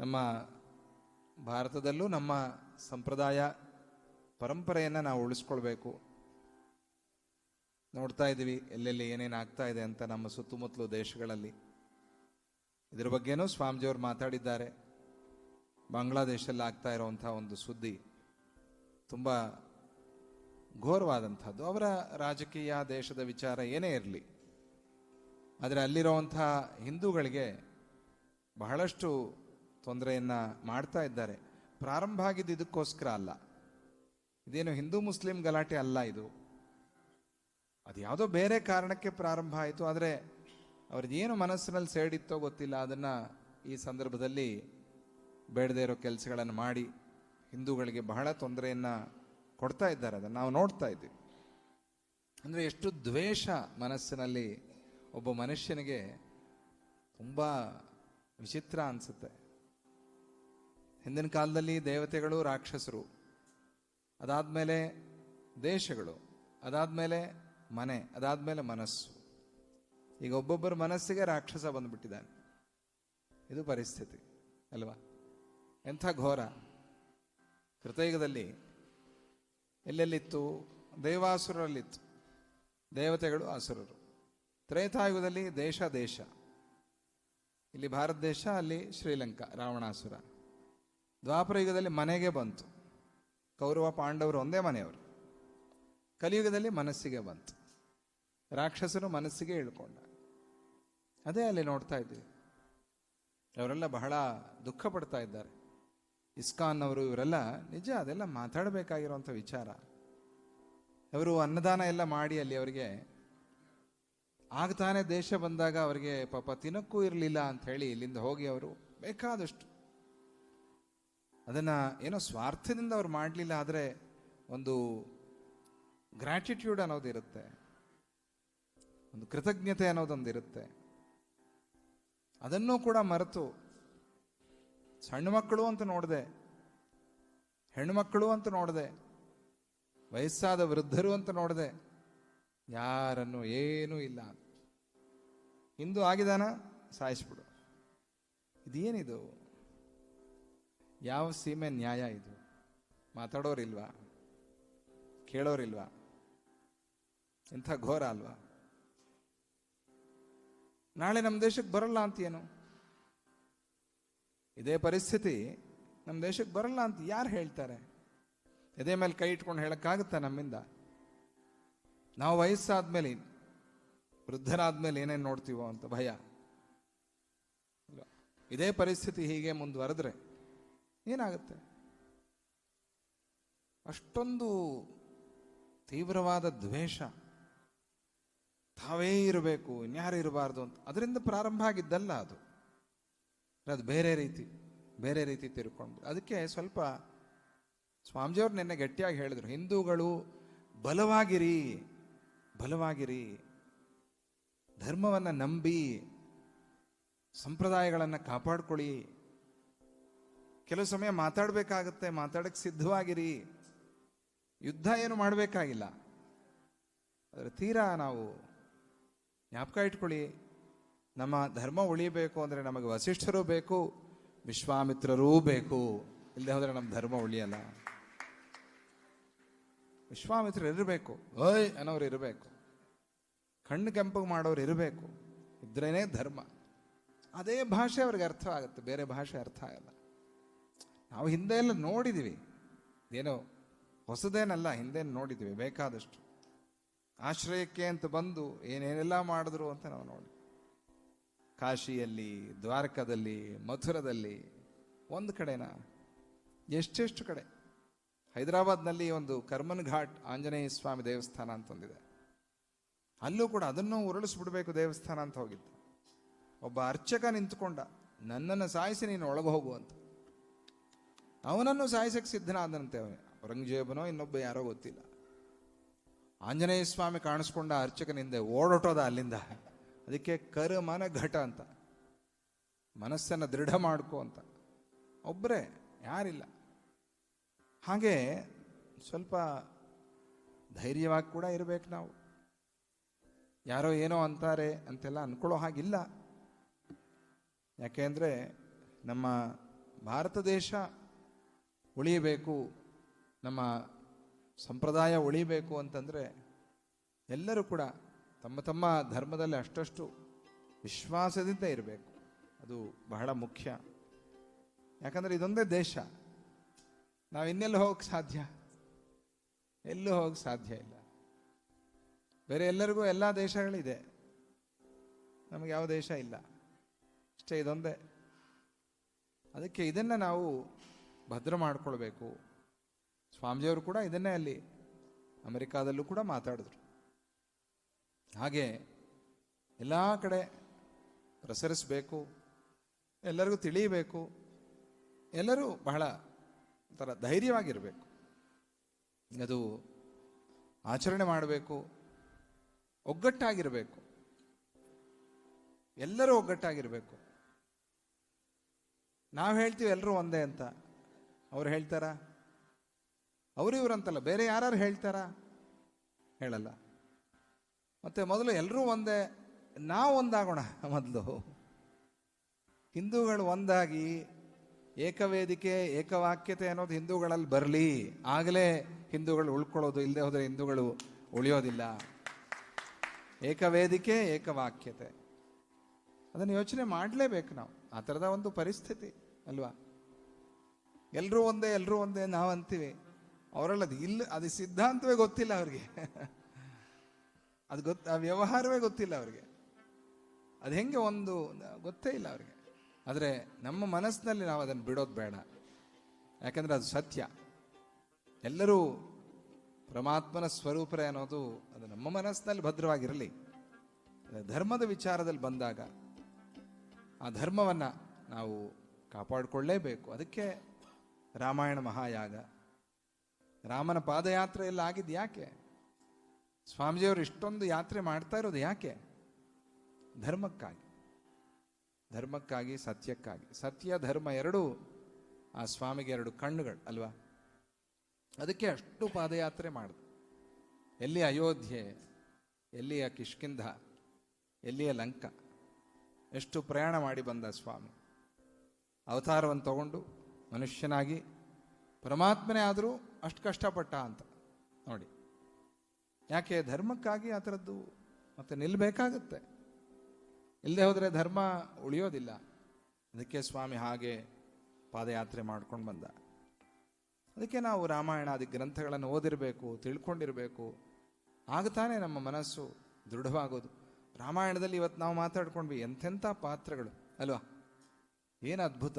ನಮ್ಮ ಭಾರತದಲ್ಲೂ ನಮ್ಮ ಸಂಪ್ರದಾಯ ಪರಂಪರೆಯನ್ನು ನಾವು ಉಳಿಸ್ಕೊಳ್ಬೇಕು. ನೋಡ್ತಾ ಇದ್ದೀವಿ, ಎಲ್ಲೆಲ್ಲಿ ಏನೇನು ಆಗ್ತಾ ಇದೆ ಅಂತ ನಮ್ಮ ಸುತ್ತಮುತ್ತಲು ದೇಶಗಳಲ್ಲಿ. ಇದ್ರ ಬಗ್ಗೆನೂ ಸ್ವಾಮೀಜಿಯವರು ಮಾತಾಡಿದ್ದಾರೆ. ಬಾಂಗ್ಲಾದೇಶದಲ್ಲಿ ಆಗ್ತಾ ಇರೋವಂಥ ಒಂದು ಸುದ್ದಿ ತುಂಬ ಘೋರವಾದಂಥದ್ದು. ಅವರ ರಾಜಕೀಯ ದೇಶದ ವಿಚಾರ ಏನೇ ಇರಲಿ, ಆದರೆ ಅಲ್ಲಿರೋವಂಥ ಹಿಂದೂಗಳಿಗೆ ಬಹಳಷ್ಟು ತೊಂದರೆಯನ್ನು ಮಾಡ್ತಾ ಇದ್ದಾರೆ. ಪ್ರಾರಂಭ ಆಗಿದ್ದು ಇದಕ್ಕೋಸ್ಕರ ಅಲ್ಲ. ಇದೇನು ಹಿಂದೂ ಮುಸ್ಲಿಂ ಗಲಾಟೆ ಅಲ್ಲ ಇದು. ಅದು ಯಾವುದೋ ಬೇರೆ ಕಾರಣಕ್ಕೆ ಪ್ರಾರಂಭ ಆಯಿತು, ಆದರೆ ಅವ್ರದ್ದು ಏನು ಮನಸ್ಸಿನಲ್ಲಿ ಸೇಡಿತ್ತೋ ಗೊತ್ತಿಲ್ಲ. ಅದನ್ನು ಈ ಸಂದರ್ಭದಲ್ಲಿ ಬೇಡದೇ ಇರೋ ಕೆಲಸಗಳನ್ನು ಮಾಡಿ ಹಿಂದೂಗಳಿಗೆ ಬಹಳ ತೊಂದರೆಯನ್ನು ಕೊಡ್ತಾ ಇದ್ದಾರೆ. ಅದನ್ನು ನಾವು ನೋಡ್ತಾ ಇದ್ದೀವಿ. ಅಂದರೆ ಎಷ್ಟು ದ್ವೇಷ ಮನಸ್ಸಿನಲ್ಲಿ ಒಬ್ಬ ಮನುಷ್ಯನಿಗೆ ತುಂಬ ವಿಚಿತ್ರ ಅನಿಸುತ್ತೆ. ಹಿಂದಿನ ಕಾಲದಲ್ಲಿ ದೇವತೆಗಳು, ರಾಕ್ಷಸರು, ಅದಾದಮೇಲೆ ದೇಶಗಳು, ಅದಾದಮೇಲೆ ಮನೆ, ಅದಾದಮೇಲೆ ಮನಸ್ಸು. ಈಗ ಒಬ್ಬೊಬ್ಬರ ಮನಸ್ಸಿಗೆ ರಾಕ್ಷಸ ಬಂದುಬಿಟ್ಟಿದ್ದಾನೆ. ಇದು ಪರಿಸ್ಥಿತಿ, ಅಲ್ವಾ? ಎಂಥ ಘೋರ. ಕೃತಯುಗದಲ್ಲಿ ಎಲ್ಲೆಲ್ಲಿತ್ತು? ದೇವಾಸುರರಲ್ಲಿತ್ತು. ದೇವತೆಗಳು, ಅಸುರರು. ತ್ರೇತಾಯುಗದಲ್ಲಿ ದೇಶ ದೇಶ. ಇಲ್ಲಿ ಭಾರತ ದೇಶ, ಅಲ್ಲಿ ಶ್ರೀಲಂಕಾ, ರಾವಣಾಸುರ. ದ್ವಾಪರ ಯುಗದಲ್ಲಿ ಮನೆಗೆ ಬಂತು. ಕೌರವ ಪಾಂಡವರು ಒಂದೇ ಮನೆಯವರು. ಕಲಿಯುಗದಲ್ಲಿ ಮನಸ್ಸಿಗೆ ಬಂತು. ರಾಕ್ಷಸರು ಮನಸ್ಸಿಗೆ ಇಳ್ಕೊಂಡ. ಅದೇ ಅಲ್ಲಿ ನೋಡ್ತಾ ಇದ್ದೀವಿ. ಅವರೆಲ್ಲ ಬಹಳ ದುಃಖ ಪಡ್ತಾ ಇದ್ದಾರೆ. ಇಸ್ಕಾನ್ ಅವರು ಇವರೆಲ್ಲ ನಿಜ ಅದೆಲ್ಲ ಮಾತಾಡಬೇಕಾಗಿರುವಂಥ ವಿಚಾರ. ಅವರು ಅನ್ನದಾನ ಎಲ್ಲ ಮಾಡಿ ಅಲ್ಲಿ ಅವರಿಗೆ ಆಗ್ತಾನೆ ದೇಶ ಬಂದಾಗ ಅವರಿಗೆ ಪಾಪ ತಿನ್ನಕ್ಕೂ ಇರಲಿಲ್ಲ ಅಂತ ಹೇಳಿ ಇಲ್ಲಿಂದ ಹೋಗಿ ಅವರು ಬೇಕಾದಷ್ಟು ಅದನ್ನ ಏನೋ ಸ್ವಾರ್ಥದಿಂದ ಅವ್ರು ಮಾಡಲಿಲ್ಲ ಆದರೆ ಒಂದು ಗ್ರ್ಯಾಟಿಟ್ಯೂಡ್ ಅನ್ನೋದಿರುತ್ತೆ ಒಂದು ಕೃತಜ್ಞತೆ ಅನ್ನೋದೊಂದು ಇರುತ್ತೆ. ಅದನ್ನೂ ಕೂಡ ಮರೆತು ಸಣ್ಣ ಮಕ್ಕಳು ಅಂತ ನೋಡಿದೆ ಹೆಣ್ಮಕ್ಕಳು ಅಂತ ನೋಡಿದೆ, ವಯಸ್ಸಾದ ವೃದ್ಧರು ಅಂತ ನೋಡಿದೆ, ಯಾರನ್ನು ಏನೂ ಇಲ್ಲ. ಹಿಂದೂ ಆಗಿದಾನ ಸಾಯಿಸ್ಬಿಡು. ಇದೇನಿದು? ಯಾವ ಸೀಮೆ ನ್ಯಾಯ ಇದು? ಮಾತಾಡೋರಿಲ್ವಾ? ಕೇಳೋರಿಲ್ವಾ? ಇಂಥ ಘೋರ ಅಲ್ವಾ? ನಾಳೆ ನಮ್ಮ ದೇಶಕ್ಕೆ ಬರಲ್ಲ ಅಂತೇನು ಇದೇ ಪರಿಸ್ಥಿತಿ ನಮ್ಮ ದೇಶಕ್ಕೆ ಬರಲ್ಲ ಅಂತ ಯಾರು ಹೇಳ್ತಾರೆ? ಎದೆ ಮೇಲೆ ಕೈ ಇಟ್ಕೊಂಡು ಹೇಳಕ್ಕಾಗುತ್ತಾ ನಮ್ಮಿಂದ? ನಾವು ವಯಸ್ಸಾದ್ಮೇಲೆ, ವೃದ್ಧರಾದ್ಮೇಲೆ ಏನೇನು ನೋಡ್ತೀವೋ ಅಂತ ಭಯ? ಇದೇ ಪರಿಸ್ಥಿತಿ ಹೀಗೆ ಮುಂದುವರೆದ್ರೆ ಏನಾಗುತ್ತೆ? ಅಷ್ಟೊಂದು ತೀವ್ರವಾದ ದ್ವೇಷ. ತಾವೇ ಇರಬೇಕು, ಇನ್ಯಾರು ಇರಬಾರ್ದು ಅಂತ. ಅದರಿಂದ ಪ್ರಾರಂಭ ಆಗಿದ್ದಲ್ಲ ಅದು. ಅದು ಬೇರೆ ರೀತಿ ಬೇರೆ ರೀತಿ ತಿರ್ಕೊಂಡು ಅದಕ್ಕೆ ಸ್ವಲ್ಪ ಸ್ವಾಮೀಜಿಯವ್ರು ನಿನ್ನೆ ಗಟ್ಟಿಯಾಗಿ ಹೇಳಿದ್ರು, ಹಿಂದೂಗಳು ಬಲವಾಗಿರಿ ಬಲವಾಗಿರಿ. ಧರ್ಮವನ್ನು ನಂಬಿ, ಸಂಪ್ರದಾಯಗಳನ್ನು ಕಾಪಾಡ್ಕೊಳ್ಳಿ. ಕೆಲವು ಸಮಯ ಮಾತಾಡಬೇಕಾಗತ್ತೆ ಮಾತಾಡಕ್ಕೆ ಸಿದ್ಧವಾಗಿರಿ. ಯುದ್ಧ ಏನು ಮಾಡಬೇಕಾಗಿಲ್ಲ. ಆದರೆ ತೀರಾ ನಾವು ಜ್ಞಾಪಕ ಇಟ್ಕೊಳ್ಳಿ, ನಮ್ಮ ಧರ್ಮ ಉಳಿಬೇಕು ಅಂದರೆ ನಮಗೆ ವಸಿಷ್ಠರು ಬೇಕು, ವಿಶ್ವಾಮಿತ್ರರೂ ಬೇಕು. ಇಲ್ಲದೆ ಹೋದರೆ ನಮ್ಮ ಧರ್ಮ ಉಳಿಯಲ್ಲ. ವಿಶ್ವಾಮಿತ್ರರು ಇರಬೇಕು. ಓಯ್, ಅನ್ನೋರು ಇರಬೇಕು. ಕಣ್ಣು ಕೆಂಪಗೆ ಮಾಡೋರು ಇರಬೇಕು. ಇದ್ರೇನೆ ಧರ್ಮ. ಅದೇ ಭಾಷೆ ಅವ್ರಿಗೆ ಅರ್ಥ ಆಗುತ್ತೆ, ಬೇರೆ ಭಾಷೆ ಅರ್ಥ ಆಗಲ್ಲ. ನಾವು ಹಿಂದೆ ಎಲ್ಲ ನೋಡಿದ್ದೀವಿ ಏನೋ ಹೊಸದೇನಲ್ಲ, ಹಿಂದೆ ನೋಡಿದ್ದೀವಿ ಬೇಕಾದಷ್ಟು. ಆಶ್ರಯಕ್ಕೆ ಅಂತ ಬಂದು ಏನೇನೆಲ್ಲ ಮಾಡಿದ್ರು ಅಂತ ನಾವು ನೋಡಿ. ಕಾಶಿಯಲ್ಲಿ, ದ್ವಾರಕದಲ್ಲಿ, ಮಥುರದಲ್ಲಿ ಒಂದು ಕಡೆನ, ಎಷ್ಟೆಷ್ಟು ಕಡೆ? ಹೈದರಾಬಾದ್ನಲ್ಲಿ ಒಂದು ಕರ್ಮನ್ ಘಾಟ್ ಆಂಜನೇಯ ಸ್ವಾಮಿ ದೇವಸ್ಥಾನ ಅಂತ ಒಂದಿದೆ. ಅಲ್ಲೂ ಕೂಡ ಅದನ್ನು ಉರುಳಿಸ್ಬಿಡ್ಬೇಕು ದೇವಸ್ಥಾನ ಅಂತ ಹೋಗಿದ್ದು. ಒಬ್ಬ ಅರ್ಚಕ ನಿಂತ್ಕೊಂಡ, ನನ್ನನ್ನು ಸಾಯಿಸಿ ನೀನು ಒಳಗೆ ಹೋಗು ಅಂತ. ಅವನನ್ನು ಸಾಯಿಸಕ್ಕೆ ಸಿದ್ಧನಾದಂತೆ ಅವನು. ಔರಂಗಜೇಬನೋ ಇನ್ನೊಬ್ಬ ಯಾರೋ ಗೊತ್ತಿಲ್ಲ. ಆಂಜನೇಯ ಸ್ವಾಮಿ ಕಾಣಿಸ್ಕೊಂಡ ಅರ್ಚಕನಿಂದ ಓಡೋಟೋದ ಅಲ್ಲಿಂದ. ಅದಕ್ಕೆ ಕರ್ಮನ ಘಟ ಅಂತ. ಮನಸ್ಸನ್ನು ದೃಢ ಮಾಡ್ಕೋ ಅಂತ. ಒಬ್ಬರೇ ಯಾರಿಲ್ಲ. ಹಾಗೆ ಸ್ವಲ್ಪ ಧೈರ್ಯವಾಗಿ ಕೂಡ ಇರಬೇಕು ನಾವು. ಯಾರೋ ಏನೋ ಅಂತಾರೆ ಅಂತೆಲ್ಲ ಅಂದ್ಕೊಳ್ಳೋ ಹಾಗಿಲ್ಲ. ಯಾಕೆಂದರೆ ನಮ್ಮ ಭಾರತ ದೇಶ ಉಳಿಯಬೇಕು, ನಮ್ಮ ಸಂಪ್ರದಾಯ ಉಳಿಬೇಕು ಅಂತಂದರೆ ಎಲ್ಲರೂ ಕೂಡ ತಮ್ಮ ತಮ್ಮ ಧರ್ಮದಲ್ಲಿ ಅಷ್ಟಷ್ಟು ವಿಶ್ವಾಸದಿಂದ ಇರಬೇಕು. ಅದು ಬಹಳ ಮುಖ್ಯ. ಯಾಕಂದರೆ ಇದೊಂದೇ ದೇಶ. ನಾವು ಇನ್ನೆಲ್ಲಿ ಹೋಗಕ್ಕೆ ಸಾಧ್ಯ? ಎಲ್ಲೂ ಹೋಗಕ್ಕೆ ಸಾಧ್ಯ ಇಲ್ಲ. ಬೇರೆ ಎಲ್ಲರಿಗೂ ಎಲ್ಲ ದೇಶಗಳಿದೆ. ನಮಗೆ ಯಾವ ದೇಶ ಇಲ್ಲ. ಅಷ್ಟೇ ಇದೊಂದೇ. ಅದಕ್ಕೆ ಇದನ್ನು ನಾವು ಭದ್ರ ಮಾಡಿಕೊಳ್ಬೇಕು. ಸ್ವಾಮೀಜಿಯವರು ಕೂಡ ಇದನ್ನೇ ಅಲ್ಲಿ ಅಮೆರಿಕಾದಲ್ಲೂ ಕೂಡ ಮಾತಾಡಿದ್ರು. ಹಾಗೆ ಎಲ್ಲ ಕಡೆ ಪ್ರಸರಿಸಬೇಕು, ಎಲ್ಲರಿಗೂ ತಿಳಿಯಬೇಕು, ಎಲ್ಲರೂ ಬಹಳ ಒಂಥರ ಧೈರ್ಯವಾಗಿರಬೇಕು. ಅದು ಆಚರಣೆ ಮಾಡಬೇಕು, ಒಗ್ಗಟ್ಟಾಗಿರಬೇಕು. ಎಲ್ಲರೂ ಒಗ್ಗಟ್ಟಾಗಿರಬೇಕು. ನಾವು ಹೇಳ್ತೀವಿ ಎಲ್ಲರೂ ಒಂದೇ ಅಂತ. ಅವ್ರು ಹೇಳ್ತಾರಾ? ಅವರು ಇವರಂತಲ್ಲ, ಬೇರೆ ಯಾರು ಹೇಳ್ತಾರಾ? ಹೇಳಲ್ಲ. ಮತ್ತೆ ಮೊದಲು ಎಲ್ಲರೂ ಒಂದೇ, ನಾವು ಒಂದಾಗೋಣ ಮೊದಲು. ಹಿಂದೂಗಳು ಒಂದಾಗಿ, ಏಕವೇದಿಕೆ, ಏಕವಾಕ್ಯತೆ ಅನ್ನೋದು ಹಿಂದೂಗಳಲ್ಲಿ ಬರಲಿ. ಆಗಲೇ ಹಿಂದೂಗಳು ಉಳ್ಕೊಳ್ಳೋದು ಇಲ್ಲದೆ ಹೋದರೆ ಹಿಂದೂಗಳು ಉಳಿಯೋದಿಲ್ಲ. ಏಕವೇದಿಕೆ, ಏಕವಾಕ್ಯತೆ. ಅದನ್ನು ಯೋಚನೆ ಮಾಡಲೇಬೇಕು ನಾವು. ಆ ಥರದ ಒಂದು ಪರಿಸ್ಥಿತಿ, ಅಲ್ವಾ? ಎಲ್ಲರೂ ಒಂದೇ ಎಲ್ಲರೂ ಒಂದೇ ನಾವು ಅಂತೀವಿ ಅವರಲ್ಲ ಅದು ಇಲ್ಲ, ಅದು ಸಿದ್ಧಾಂತವೇ ಗೊತ್ತಿಲ್ಲ ಅವ್ರಿಗೆ. ಅದು ಗೊತ್ತ ವ್ಯವಹಾರವೇ ಗೊತ್ತಿಲ್ಲ ಅವ್ರಿಗೆ. ಅದು ಹೆಂಗೆ ಒಂದು, ಗೊತ್ತೇ ಇಲ್ಲ ಅವ್ರಿಗೆ. ಆದರೆ ನಮ್ಮ ಮನಸ್ಸಿನಲ್ಲಿ ನಾವು ಅದನ್ನು ಬಿಡೋದು ಬೇಡ. ಯಾಕಂದರೆ ಅದು ಸತ್ಯ. ಎಲ್ಲರೂ ಪರಮಾತ್ಮನ ಸ್ವರೂಪರೇ ಅನ್ನೋದು ಅದು ನಮ್ಮ ಮನಸ್ಸಿನಲ್ಲಿ ಭದ್ರವಾಗಿರಲಿ. ಧರ್ಮದ ವಿಚಾರದಲ್ಲಿ ಬಂದಾಗ ಆ ಧರ್ಮವನ್ನು ನಾವು ಕಾಪಾಡಿಕೊಳ್ಳೇಬೇಕು. ಅದಕ್ಕೆ ರಾಮಾಯಣ ಮಹಾಯಾಗ. ರಾಮನ ಪಾದಯಾತ್ರೆ ಎಲ್ಲ ಆಗಿದ್ದು ಯಾಕೆ? ಸ್ವಾಮೀಜಿಯವರು ಇಷ್ಟೊಂದು ಯಾತ್ರೆ ಮಾಡ್ತಾ ಇರೋದು ಯಾಕೆ? ಧರ್ಮಕ್ಕಾಗಿ. ಧರ್ಮಕ್ಕಾಗಿ, ಸತ್ಯಕ್ಕಾಗಿ. ಸತ್ಯ, ಧರ್ಮ ಎರಡೂ ಆ ಸ್ವಾಮಿಗೆ ಎರಡು ಕಣ್ಣುಗಳು, ಅಲ್ವಾ? ಅದಕ್ಕೆ ಅಷ್ಟು ಪಾದಯಾತ್ರೆ ಮಾಡಿದ್ರು. ಎಲ್ಲಿ ಅಯೋಧ್ಯೆ, ಎಲ್ಲಿಯ ಕಿಷ್ಕಿಂಧ, ಎಲ್ಲಿಯ ಲಂಕ? ಎಷ್ಟು ಪ್ರಯಾಣ ಮಾಡಿ ಬಂದ ಸ್ವಾಮಿ. ಅವತಾರವನ್ನು ತಗೊಂಡು ಮನುಷ್ಯನಾಗಿ ಪರಮಾತ್ಮನೇ ಆದರೂ ಅಷ್ಟು ಕಷ್ಟಪಟ್ಟ ಅಂತ. ನೋಡಿ, ಯಾಕೆ ಧರ್ಮಕ್ಕಾಗಿ ಆ ಥರದ್ದು ಮತ್ತೆ ನಿಲ್ಲಬೇಕಾಗತ್ತೆ ಇಲ್ಲದೆ ಹೋದರೆ ಧರ್ಮ ಉಳಿಯೋದಿಲ್ಲ. ಅದಕ್ಕೆ ಸ್ವಾಮಿ ಹಾಗೆ ಪಾದಯಾತ್ರೆ ಮಾಡ್ಕೊಂಡು ಬಂದ. ಅದಕ್ಕೆ ನಾವು ರಾಮಾಯಣಾದಿ ಗ್ರಂಥಗಳನ್ನು ಓದಿರಬೇಕು, ತಿಳ್ಕೊಂಡಿರಬೇಕು. ಆಗ ತಾನೇ ನಮ್ಮ ಮನಸ್ಸು ದೃಢವಾಗೋದು. ರಾಮಾಯಣದಲ್ಲಿ ಇವತ್ತು ನಾವು ಮಾತಾಡ್ಕೊಂಡ್ವಿ ಎಂಥೆಂಥ ಪಾತ್ರಗಳು. ಅಲ್ವಾ? ಏನು ಅದ್ಭುತ.